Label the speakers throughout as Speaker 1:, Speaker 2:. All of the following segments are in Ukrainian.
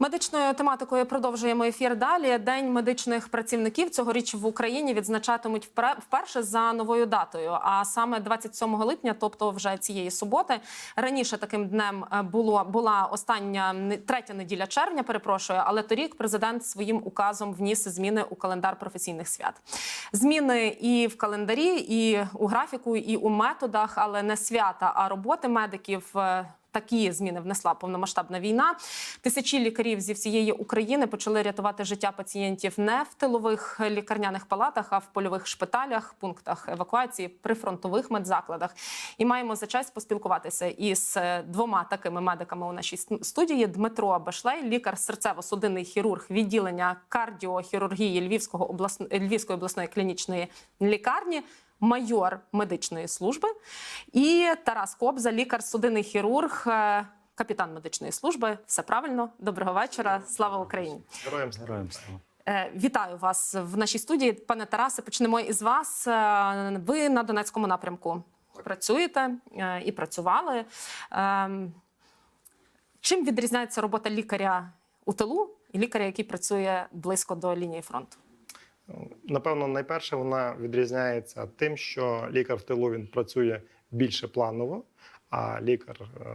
Speaker 1: Медичною тематикою продовжуємо ефір далі. День медичних працівників цьогоріч в Україні відзначатимуть вперше за новою датою. А саме 27 липня, тобто вже цієї суботи. Раніше таким днем е, було була остання третя неділя червня. Перепрошую, але торік президент своїм указом вніс зміни у календар професійних свят. Зміни і в календарі, і у графіку, і у методах, але не свята, а роботи медиків. Такі зміни внесла повномасштабна війна. Тисячі лікарів зі всієї України почали рятувати життя пацієнтів не в тилових лікарняних палатах, а в польових шпиталях, пунктах евакуації, прифронтових медзакладах. І маємо за честь поспілкуватися із е, двома такими медиками у нашій студії: Дмитро Бешлей, лікар серцево-судинний хірург відділення кардіохірургії Львівського обласно- Львівської обласної клінічної лікарні майор медичної служби, і Тарас Кобза, лікар, судинний хірург, е, капітан медичної служби. Все правильно. Доброго вечора. Слава Україні.
Speaker 2: Героям.
Speaker 3: Героям слава.
Speaker 1: Е, Вітаю вас в нашій студії, пане Тарасе. Почнемо із вас. Е, Ви на Донецькому напрямку працюєте і працювали. Чим відрізняється робота лікаря у тилу і лікаря, який працює близько до лінії фронту?
Speaker 2: Напевно, найперше вона відрізняється тим, що лікар в тилу він працює більше планово, а лікар е,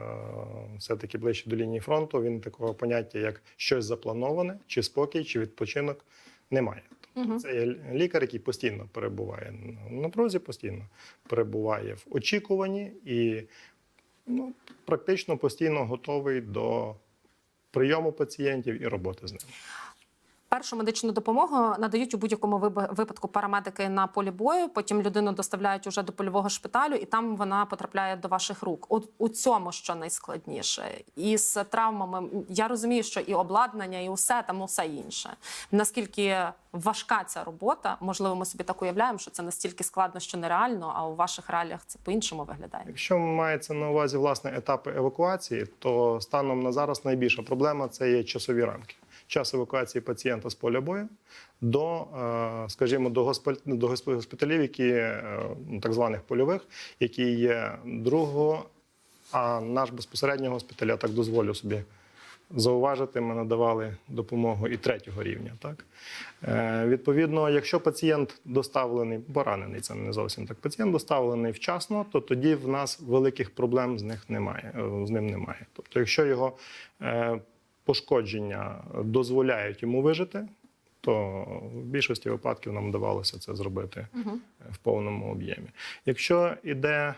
Speaker 2: все-таки ближче до лінії фронту. Він такого поняття, як щось заплановане, чи спокій, чи відпочинок немає. Тобто це є лікар, який постійно перебуває на напрузі, постійно перебуває в очікуванні і ну, практично постійно готовий до прийому пацієнтів і роботи з ними.
Speaker 1: Першу медичну допомогу надають у будь-якому випадку парамедики на полі бою. Потім людину доставляють уже до польового шпиталю, і там вона потрапляє до ваших рук. От у цьому що найскладніше, і з травмами я розумію, що і обладнання, і усе там усе інше. Наскільки важка ця робота? Можливо, ми собі так уявляємо, що це настільки складно, що нереально. А у ваших реаліях це по-іншому виглядає.
Speaker 2: Якщо мається на увазі власне етапи евакуації, то станом на зараз найбільша проблема це є часові рамки. Час евакуації пацієнта з поля бою до, е, скажімо, до госпіталів, які е, ну, так званих польових, які є другого, а наш безпосередньо госпіталь, я так дозволю собі зауважити, ми надавали допомогу і третього рівня. Так? Е, відповідно, якщо пацієнт доставлений, поранений, це не зовсім так. Пацієнт доставлений вчасно, то тоді в нас великих проблем з них немає. З ним немає. Тобто, якщо його е, пошкодження дозволяють йому вижити, то в більшості випадків нам вдавалося це зробити е, в повному об'ємі. Якщо йде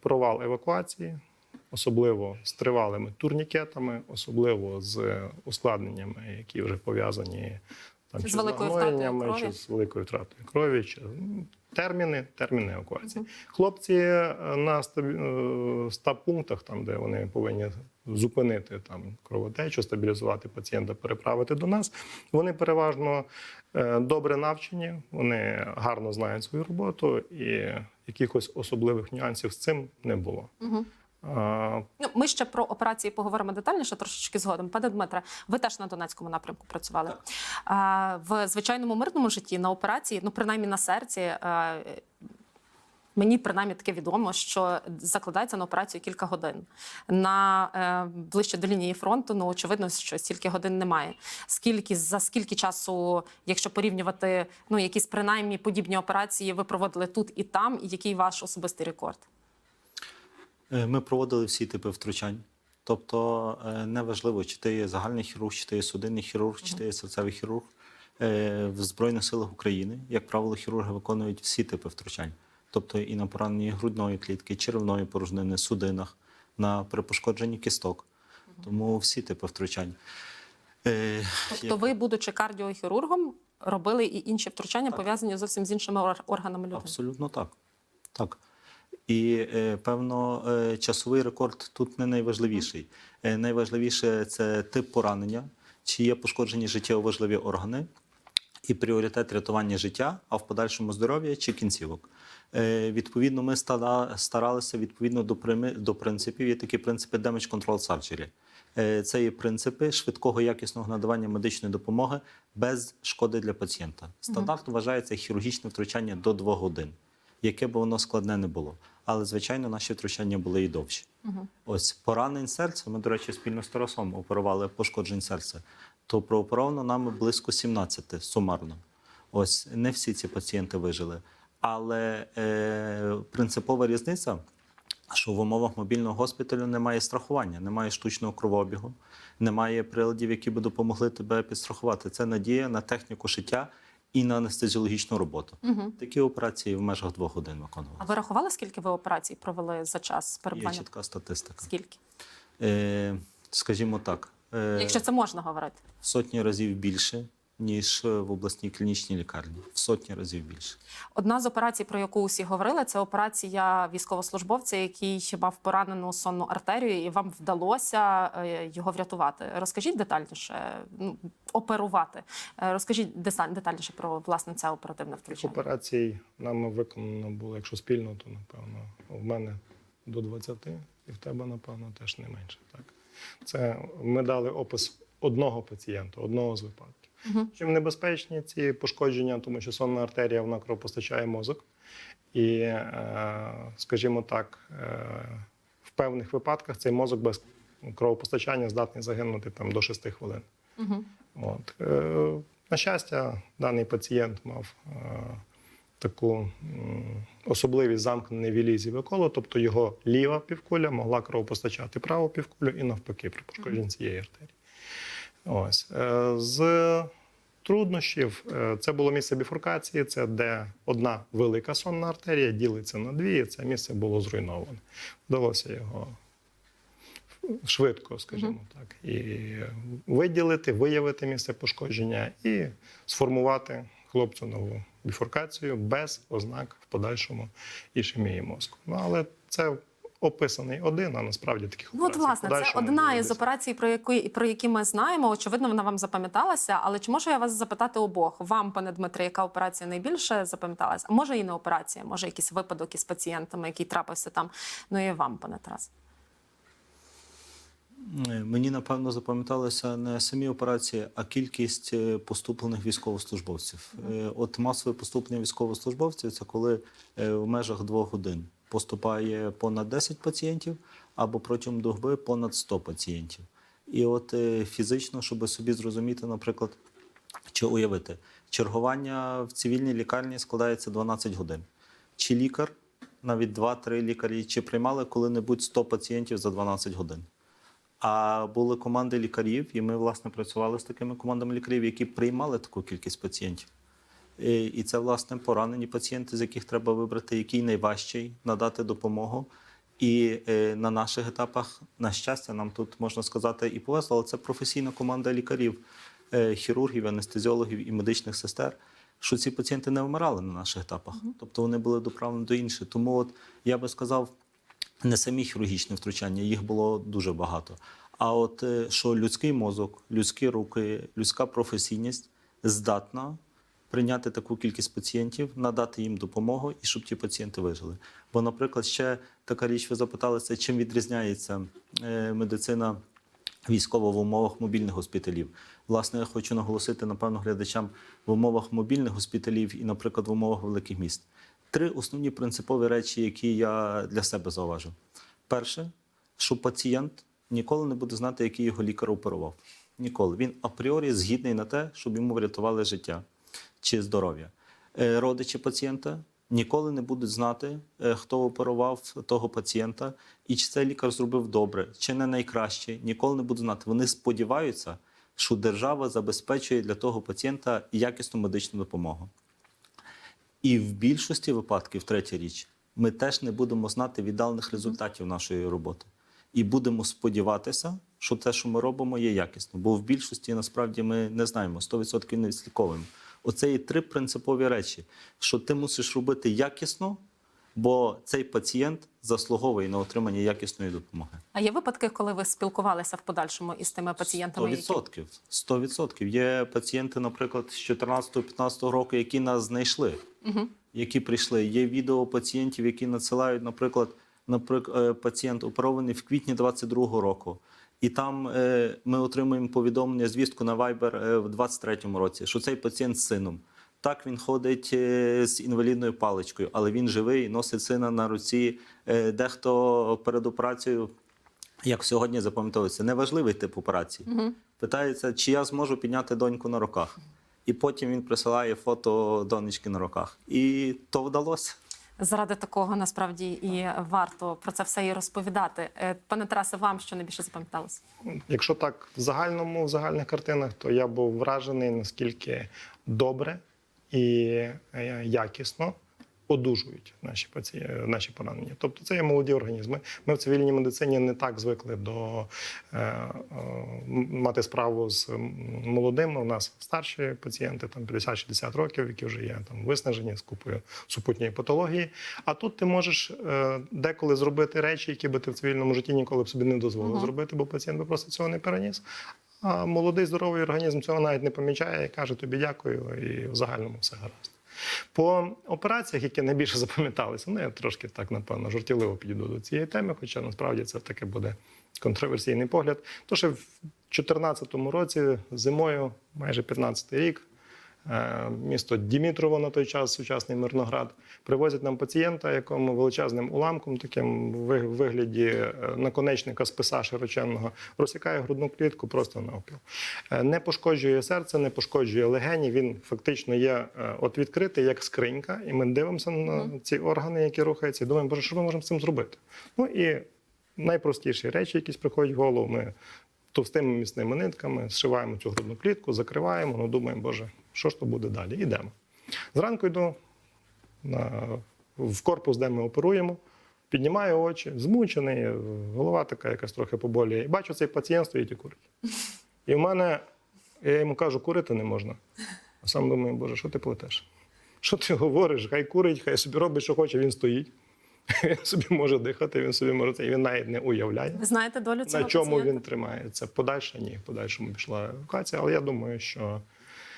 Speaker 2: провал евакуації, особливо з тривалими турнікетами, особливо з ускладненнями, які вже пов'язані там,
Speaker 1: З
Speaker 2: чи
Speaker 1: великою втратою крові.
Speaker 2: чи з великою втратою крові, чи ну, терміни, терміни евакуації. Хлопці е, на стабі- е, стаб пунктах, там де вони повинні зупинити там кровотечу, стабілізувати пацієнта, переправити до нас. Вони переважно е, добре навчені, вони гарно знають свою роботу, і якихось особливих нюансів з цим не було. А,
Speaker 1: Ну, ми ще про операції поговоримо детальніше трошечки згодом. Пане Дмитре, ви теж на Донецькому напрямку працювали. А, в звичайному мирному житті на операції, ну принаймні на серці. Мені принаймні таке відомо, що закладається на операцію кілька годин. На е, ближче до лінії фронту, ну очевидно, що стільки годин немає. Скільки за скільки часу, якщо порівнювати ну якісь принаймні подібні операції, ви проводили тут і там, і який ваш особистий рекорд?
Speaker 3: Е, Ми проводили всі типи втручань. Тобто е, неважливо, чи ти є загальний хірург, чи ти є судинний хірург, чи ти є серцевий хірург. Е, В Збройних силах України, як правило, хірурги виконують всі типи втручань. Тобто і на пораненні грудної клітки, черевної порожнини, судинах, на при пошкодженні кісток. Тому всі типи втручань. Е,
Speaker 1: Тобто,
Speaker 3: як-
Speaker 1: ви, будучи кардіохірургом, робили і інші втручання, пов'язані зовсім з іншими органами людини.
Speaker 3: Абсолютно так. так. І е, певно, е, часовий рекорд тут не найважливіший. Е, найважливіше це тип поранення, чи є пошкоджені життєво важливі органи, і пріоритет рятування життя, а в подальшому здоров'я чи кінцівок. Відповідно, ми старалися відповідно до, до принципів. Є такі принципи damage control surgery. Це є принципи швидкого якісного надавання медичної допомоги без шкоди для пацієнта. Стандарт вважається хірургічне втручання до 2 годин, яке б воно складне не було. але звичайно наші втручання були і довші. Ось поранень серця. Ми, до речі, спільно з Тарасом оперували пошкоджень серця. То прооперовано нами близько 17 сумарно. Ось не всі ці пацієнти вижили. Але е, принципова різниця, що в умовах мобільного госпіталю немає страхування, немає штучного кровообігу, немає приладів, які би допомогли тебе підстрахувати. Це надія на техніку шиття і на анестезіологічну роботу. Такі операції в межах двох годин
Speaker 1: А ви рахували, скільки ви операцій провели за час
Speaker 3: Є чітка статистика.
Speaker 1: Скільки?
Speaker 3: Е, скажімо так, е,
Speaker 1: Якщо це можна говорити.
Speaker 3: сотні разів більше, ніж в обласній клінічній лікарні. В сотні разів більше.
Speaker 1: Одна з операцій, про яку усі говорили, це операція військовослужбовця, який мав поранену сонну артерію, і вам вдалося е, його врятувати. Розкажіть детальніше, ну, оперувати. Е, Розкажіть детальніше про власне це оперативне втручання.
Speaker 2: операцій нами виконано було, якщо спільно, то напевно в мене до 20, і в тебе, напевно, теж не менше. Так? Це ми дали опис одного пацієнта, одного з випадків. Чим небезпечні ці пошкодження, тому що сонна артерія вона кровопостачає мозок. І, е, скажімо так, е, в певних випадках цей мозок без кровопостачання здатний загинути там, до 6 хвилин. От. Е, на щастя, даний пацієнт мав таку особливість замкнений вілізі коло, тобто його ліва півкуля могла кровопостачати праву півкулю і навпаки при пошкодженні цієї артерії. Ось. Е, з труднощів е, це було місце біфуркації, це де одна велика сонна артерія ділиться на дві, і це місце було зруйноване. Вдалося його швидко, скажімо так, і виділити, виявити місце пошкодження і сформувати хлопцю нову біфуркацію без ознак в подальшому ішемії мозку. Ну але це описаний один, а насправді таких
Speaker 1: Ну, от,
Speaker 2: операцій
Speaker 1: власне, це одна із операцій, про які про які ми знаємо. Очевидно, вона вам запам'яталася. Але чи можу я вас запитати обох? Вам, пане Дмитре, яка операція найбільше запам'яталася? А може і не операція, може якийсь випадок із пацієнтами, який трапився там. Ну і вам, пане Тарас.
Speaker 3: Е, Мені напевно запам'яталося не самі операції, а кількість е, поступлених військовослужбовців. Е, От масове поступлення військовослужбовців це коли в межах двох годин поступає понад 10 пацієнтів або протягом доби понад 100 пацієнтів. І от е, фізично, щоб собі зрозуміти, наприклад, чи уявити, чергування в цивільній лікарні складається 12 годин. Чи лікар, навіть 2-3 лікарі, чи приймали коли-небудь 100 пацієнтів за 12 годин? А були команди лікарів, і ми власне працювали з такими командами лікарів, які приймали таку кількість пацієнтів. І, це власне поранені пацієнти, з яких треба вибрати, який найважчий, надати допомогу. І е, на наших етапах, на щастя, нам тут можна сказати і повезло, але це професійна команда лікарів, е, хірургів, анестезіологів і медичних сестер. Що ці пацієнти не вмирали на наших етапах, тобто вони були доправлені до інших. Тому, от я би сказав, не самі хірургічні втручання, їх було дуже багато. А от е, що людський мозок, людські руки, людська професійність здатна прийняти таку кількість пацієнтів, надати їм допомогу і щоб ті пацієнти вижили. Бо, наприклад, ще така річ, ви запиталися, чим відрізняється е, медицина військова в умовах мобільних госпіталів. Власне, я хочу наголосити, напевно, глядачам в умовах мобільних госпіталів і, наприклад, в умовах великих міст. Три основні принципові речі, які я для себе зауважив. Перше, що пацієнт ніколи не буде знати, який його лікар оперував. Ніколи. Він апріорі згідний на те, щоб йому врятували життя чи здоров'я. Е, Родичі пацієнта ніколи не будуть знати, е, хто оперував того пацієнта, і чи цей лікар зробив добре, чи не найкраще. Ніколи не будуть знати. Вони сподіваються, що держава забезпечує для того пацієнта якісну медичну допомогу. І в більшості випадків, третя річ, ми теж не будемо знати віддалених результатів нашої роботи. І будемо сподіватися, що те, що ми робимо, є якісно. Бо в більшості насправді ми не знаємо, 100% не відслідковуємо. Оце є три принципові речі: що ти мусиш робити якісно, бо цей пацієнт заслуговує на отримання якісної допомоги.
Speaker 1: А є випадки, коли ви спілкувалися в подальшому із тими пацієнтами, які
Speaker 3: 100%. 100%. Є пацієнти, наприклад, з 14-15 року, які нас знайшли, які прийшли. Є відео пацієнтів, які надсилають, наприклад, наприклад, пацієнт оперований в квітні 22-го року. І там е, ми отримуємо повідомлення, звістку на Viber е, в 23-му році, що цей пацієнт з сином. Так, він ходить е, з інвалідною паличкою, але він живий, носить сина на руці. Е, Дехто перед операцією, як сьогодні запам'ятовується, неважливий тип операції. Питається, чи я зможу підняти доньку на руках. І потім він присилає фото донечки на руках. І то вдалося.
Speaker 1: Заради такого насправді і варто про це все і розповідати. Е, Пане Тарасе, вам що найбільше запам'яталося?
Speaker 2: Якщо так в загальному, в загальних картинах, то я був вражений, наскільки добре і е, якісно одужують наші паці... наші поранення. Тобто це є молоді організми. Ми в цивільній медицині не так звикли до е, е, мати справу з молодими. У нас старші пацієнти, там 50-60 років, які вже є там виснажені з купою супутньої патології. А тут ти можеш е, деколи зробити речі, які би ти в цивільному житті ніколи б собі не дозволив зробити, бо пацієнт би просто цього не переніс. А молодий здоровий організм цього навіть не помічає і каже тобі дякую, і в загальному все гаразд. По операціях, які найбільше запам'яталися, ну я трошки так напевно жартівливо підійду до цієї теми, хоча насправді це таке буде контроверсійний погляд. То ще в 2014 році зимою, майже 15 рік, місто Дімітрово на той час, сучасний Мирноград, привозять нам пацієнта, якому величезним уламком, таким в вигляді е, наконечника списа широченного, розсікає грудну клітку просто навпіл. Е, Не пошкоджує серце, не пошкоджує легені. Він фактично є е, от відкритий, як скринька, і ми дивимося на ці органи, які рухаються, і думаємо, боже, що ми можемо з цим зробити? Ну і найпростіші речі, якісь приходять в голову. Ми товстими міцними нитками зшиваємо цю грудну клітку, закриваємо, ну думаємо, боже, що ж то буде далі? Ідемо. Зранку йду на, в корпус, де ми оперуємо, піднімаю очі, змучений, голова така якась трохи поболює. І бачу, цей пацієнт стоїть і курить. І в мене, я йому кажу, курити не можна. А сам думаю, боже, що ти плетеш? Що ти говориш? Хай курить, хай собі робить, що хоче, він стоїть. Він собі може дихати, він собі може це. І він навіть не уявляє.
Speaker 1: Ви знаєте долю цього
Speaker 2: На чому
Speaker 1: пацієнта?
Speaker 2: він тримається? Подальше ні, в подальшому пішла евакуація, але я думаю, що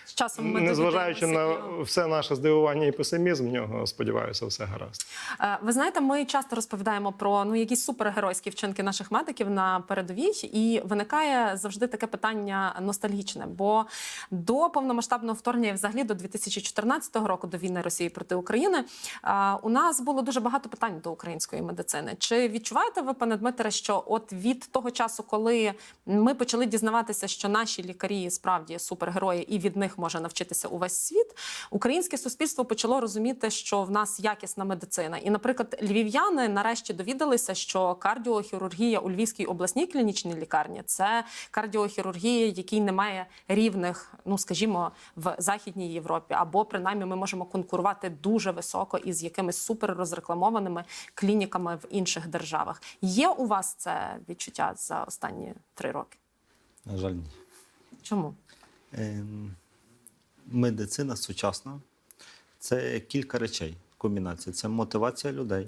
Speaker 1: З часом ми
Speaker 2: незважаючи на все наше здивування і песимізм, в нього сподіваюся, все гаразд.
Speaker 1: Е, Ви знаєте, ми часто розповідаємо про ну якісь супергеройські вчинки наших медиків на передовій, і виникає завжди таке питання ностальгічне. Бо до повномасштабного вторгнення, взагалі до 2014 року, до війни Росії проти України, е, у нас було дуже багато питань до української медицини. Чи відчуваєте ви, пане Дмитре, що от від того часу, коли ми почали дізнаватися, що наші лікарі справді супергерої, і від них може навчитися увесь світ, українське суспільство почало розуміти, що в нас якісна медицина. І, наприклад, львів'яни нарешті довідалися, що кардіохірургія у Львівській обласній клінічній лікарні це кардіохірургія, якій немає рівних, ну скажімо, в Західній Європі, або принаймні ми можемо конкурувати дуже високо із якимись суперрозрекламованими клініками в інших державах. Є у вас це відчуття за останні три роки?
Speaker 3: На жаль, ні.
Speaker 1: Чому?
Speaker 3: Ем, Медицина сучасна це кілька речей. Комбінація. Це мотивація людей,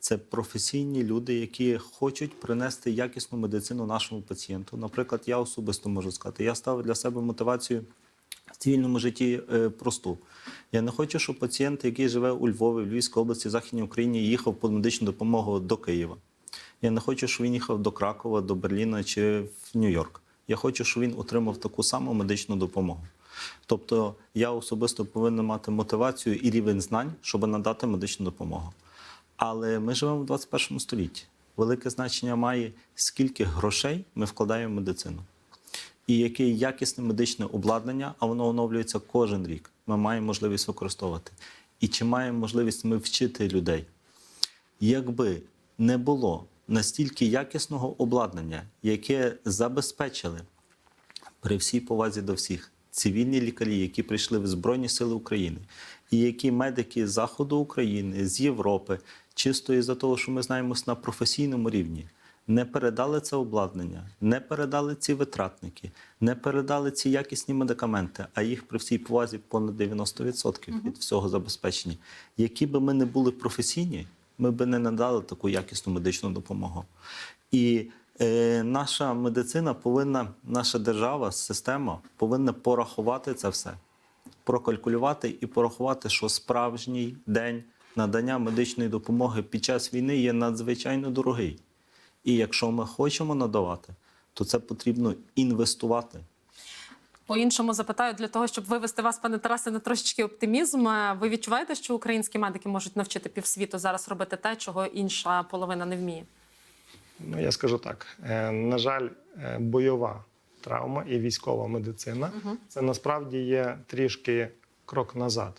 Speaker 3: це професійні люди, які хочуть принести якісну медицину нашому пацієнту. Наприклад, я особисто можу сказати, я ставив для себе мотивацію в цивільному житті е, просту. Я не хочу, щоб пацієнт, який живе у Львові, в Львівській області, Західній Україні, їхав по медичну допомогу до Києва. Я не хочу, щоб він їхав до Кракова, до Берліна чи в Нью-Йорк. Я хочу, щоб він отримав таку саму медичну допомогу. Тобто я особисто повинен мати мотивацію і рівень знань, щоб надати медичну допомогу. Але ми живемо в 21 столітті. Велике значення має, скільки грошей ми вкладаємо в медицину. І яке якісне медичне обладнання, а воно оновлюється кожен рік. Ми маємо можливість використовувати. І чи маємо можливість ми вчити людей? Якби не було настільки якісного обладнання, яке забезпечили при всій повазі до всіх цивільні лікарі, які прийшли в Збройні Сили України, і які медики з заходу України, з Європи, чисто із-за того, що ми знаємося на професійному рівні, не передали це обладнання, не передали ці витратники, не передали ці якісні медикаменти, а їх при всій повазі понад 90% від всього забезпечення. Які би ми не були професійні, ми би не надали таку якісну медичну допомогу. І наша медицина повинна, наша держава, система повинна порахувати це все, прокалькулювати і порахувати, що справжній день надання медичної допомоги під час війни є надзвичайно дорогий. І якщо ми хочемо надавати, то це потрібно інвестувати.
Speaker 1: По-іншому запитаю для того, щоб вивести вас, пане Тарасе, на трошечки оптимізм. Е, Ви відчуваєте, що українські медики можуть навчити півсвіту зараз робити те, чого інша половина не вміє?
Speaker 2: Ну, я скажу так: е, на жаль, е, бойова травма і військова медицина це насправді є трішки крок назад.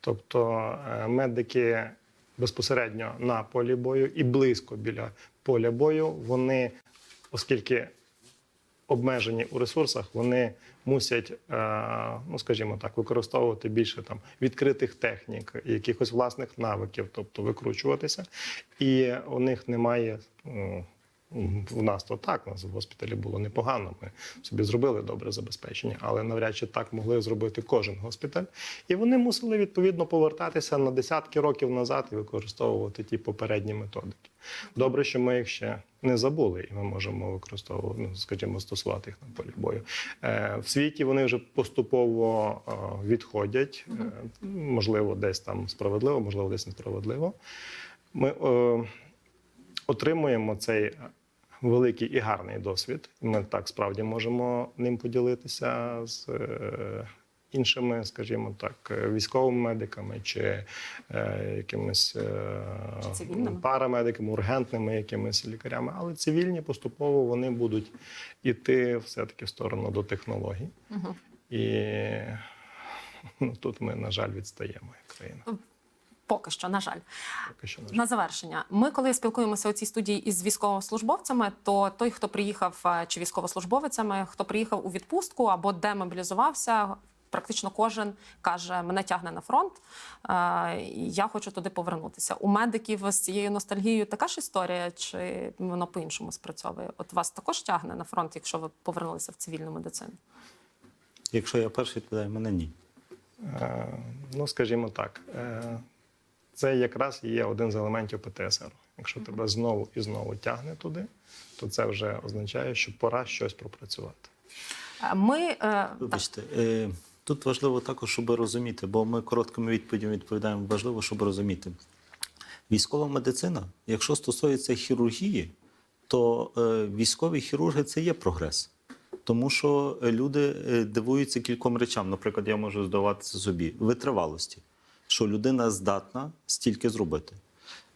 Speaker 2: Тобто е, медики безпосередньо на полі бою і близько біля поля бою, вони, оскільки обмежені у ресурсах, вони мусять, ну скажімо так, використовувати більше там відкритих технік, якихось власних навиків, тобто викручуватися. І у них немає. В нас то так, у нас в госпіталі було непогано. Ми собі зробили добре забезпечення, але навряд чи так могли зробити кожен госпіталь. І вони мусили відповідно повертатися на десятки років назад і використовувати ті попередні методики. Добре, що ми їх ще не забули, і ми можемо використовувати, ну, скажімо, стосувати їх на полі бою. Е, в світі вони вже поступово е, відходять, е, можливо, десь там справедливо, можливо, десь несправедливо. Ми е, отримуємо цей великий і гарний досвід. Ми так справді можемо ним поділитися з е, іншими, скажімо так, е, військовими медиками чи е, якимись
Speaker 1: Чи
Speaker 2: парамедиками, ургентними якимись лікарями. Але цивільні поступово вони будуть іти все-таки в сторону до технологій. І ну, тут ми, на жаль, відстаємо як країна.
Speaker 1: Поки що, на жаль.
Speaker 2: Поки що, на жаль.
Speaker 1: На завершення, ми коли спілкуємося у цій студії із військовослужбовцями, то той, хто приїхав е, чи військовослужбовицями, хто приїхав у відпустку або демобілізувався, практично кожен каже: мене тягне на фронт, е, я хочу туди повернутися. У медиків з цією ностальгією така ж історія, чи воно по-іншому спрацьовує? От вас також тягне на фронт, якщо ви повернулися в цивільну медицину?
Speaker 3: Якщо я перший відповідаю, мене ні.
Speaker 2: Е, Ну, скажімо так, е, це якраз є один з елементів ПТСР. Якщо тебе знову і знову тягне туди, то це вже означає, що пора щось пропрацювати.
Speaker 1: Ми е,
Speaker 3: Вибачте, е, тут важливо також, щоб розуміти, бо ми короткими відповідями відповідаємо. Важливо, щоб розуміти. Військова медицина, якщо стосується хірургії, то е, військові хірурги це є прогрес. Тому що люди е, дивуються кільком речам. Наприклад, я можу здаватися собі витривалості, що людина здатна стільки зробити.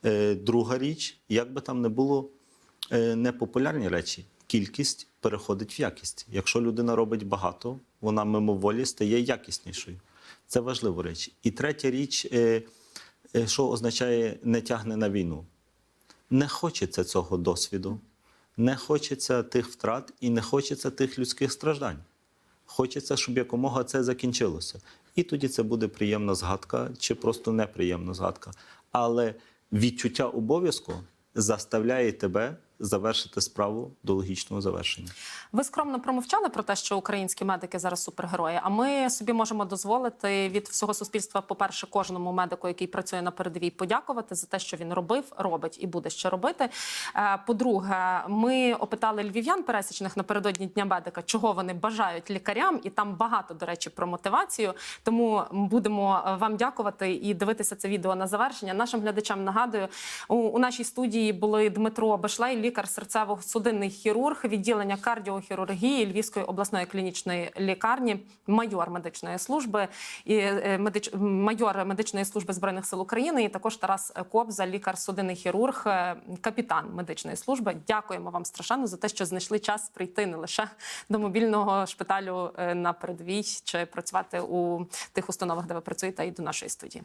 Speaker 3: Е, Друга річ, як би там не було е, непопулярні речі, кількість переходить в якість. Якщо людина робить багато, вона мимоволі стає якіснішою. Це важлива річ. І третя річ, е, що означає не тягне на війну. Не хочеться цього досвіду, не хочеться тих втрат і не хочеться тих людських страждань. Хочеться, щоб якомога це закінчилося. І тоді це буде приємна згадка чи просто неприємна згадка. Але відчуття обов'язку заставляє тебе завершити справу до логічного завершення.
Speaker 1: Ви скромно промовчали про те, що українські медики зараз супергерої. А ми собі можемо дозволити від всього суспільства, по-перше, кожному медику, який працює на передовій, подякувати за те, що він робив, робить і буде ще робити. Е, По-друге, ми опитали львів'ян пересічних напередодні дня медика, чого вони бажають лікарям, і там багато до речі про мотивацію. Тому будемо е, вам дякувати і дивитися це відео на завершення. Нашим глядачам нагадую, у, нашій студії були Дмитро Бешлей, лікар серцево-судинний хірург, відділення кардіохірургії Львівської обласної клінічної лікарні, майор медичної служби і е, медич... майор медичної служби збройних сил України. І також Тарас Кобза, лікар судинний хірург, е, капітан медичної служби. Дякуємо вам страшенно за те, що знайшли час прийти не лише до мобільного шпиталю е, на передовій чи працювати у тих установах, де ви працюєте, й до нашої студії.